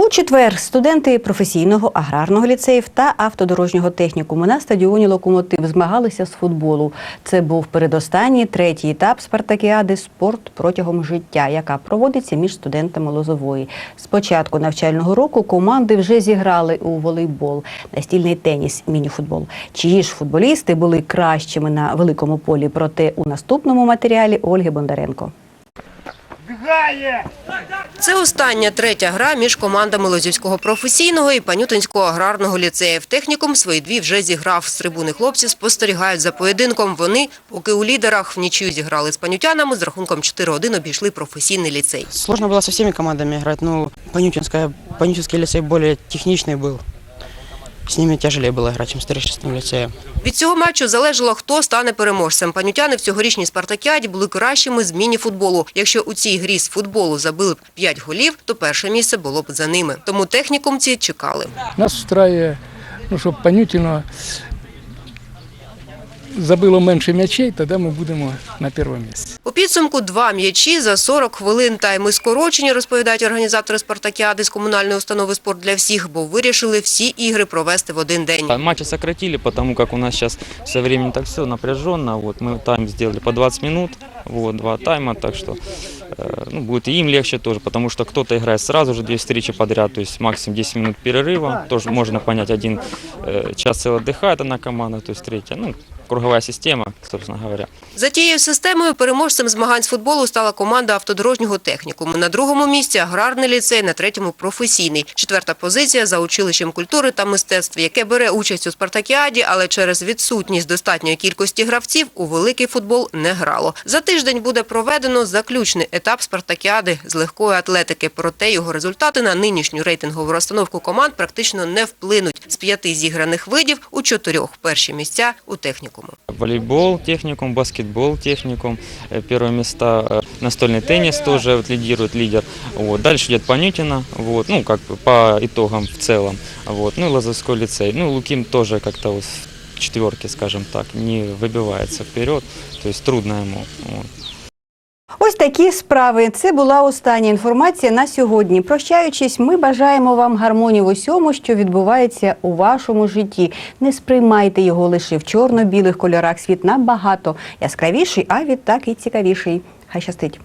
У четвер студенти професійного аграрного ліцеїв та автодорожнього технікуму на стадіоні Локомотив змагалися з футболу. Це був передостанній третій етап спартакіади Спорт протягом життя, яка проводиться між студентами Лозової. З початку навчального року команди вже зіграли у волейбол, настільний теніс, мініфутбол. Чиї ж футболісти були кращими на великому полі? Проте у наступному матеріалі Ольги Бондаренко. Це остання третя гра між командами Лозівського професійного і Панютинського аграрного ліцеїв. Технікум свої дві вже зіграв. З трибуни хлопці спостерігають за поєдинком. Вони, поки у лідерах в нічию зіграли з панютянами, з рахунком 4-1 обійшли професійний ліцей. Сложно было со всеми командами играть, но Панютинская, Панютинский лицей более техничный С ними тяжелее було грати, чим с Терещинским. Від цього матчу залежало, хто стане переможцем. Панютяни в цьогорічній спартакіаді були кращими з міні-футболу. Якщо у цій грі з футболу забили б 5 голів, то перше місце було б за ними. Тому технікумці чекали. Нас встраює, ну, щоб Панютіно забило менше м'ячей, тоді ми будемо на першому місці. У підсумку два м'ячі за 40 хвилин тайми скорочені, розповідають організатори спартакіади з комунальної установи «Спорт для всіх», бо вирішили всі ігри провести в один день. А Матчи сократили, потому как у нас сейчас со временем так все напряженно. Вот мы тайм сделали по 20 минут, вот два тайма, так что э, ну, будет и им легче тоже, потому что кто-то играет сразу же две встречи подряд, то есть максимум 10 минут перерыва. Тоже можно понять, один э, час целый отдыхает одна команда, то есть третья. Ну, круговая система, собственно говоря. За тією системою переможцем змагань з футболу стала команда автодорожнього технікуму. На другому місці аграрний ліцей, на третьому професійний. Четверта позиція за училищем культури та мистецтв, яке бере участь у спартакіаді, але через відсутність достатньої кількості гравців у великий футбол не грало. За тиждень буде проведено заключний етап спартакіади з легкої атлетики. Проте його результати на нинішню рейтингову розстановку команд практично не вплинуть. З п'яти зіграних видів у чотирьох перші місця у технікуму. Волейбол техникум, баскетбол техникум, э, первые места, э, настольный теннис тоже вот лидирует лидер. Вот. Дальше идет Панютина, вот, ну, как по итогам в целом. Вот. Ну, и Лозовской лицей. Ну, Луким тоже как-то вот в четверке, скажем так, не выбивается вперед, то есть трудно ему. Вот. Ось такі справи. Це була остання інформація на сьогодні. Прощаючись, ми бажаємо вам гармонії в усьому, що відбувається у вашому житті. Не сприймайте його лише в чорно-білих кольорах. Світ набагато яскравіший, а відтак і цікавіший. Хай щастить!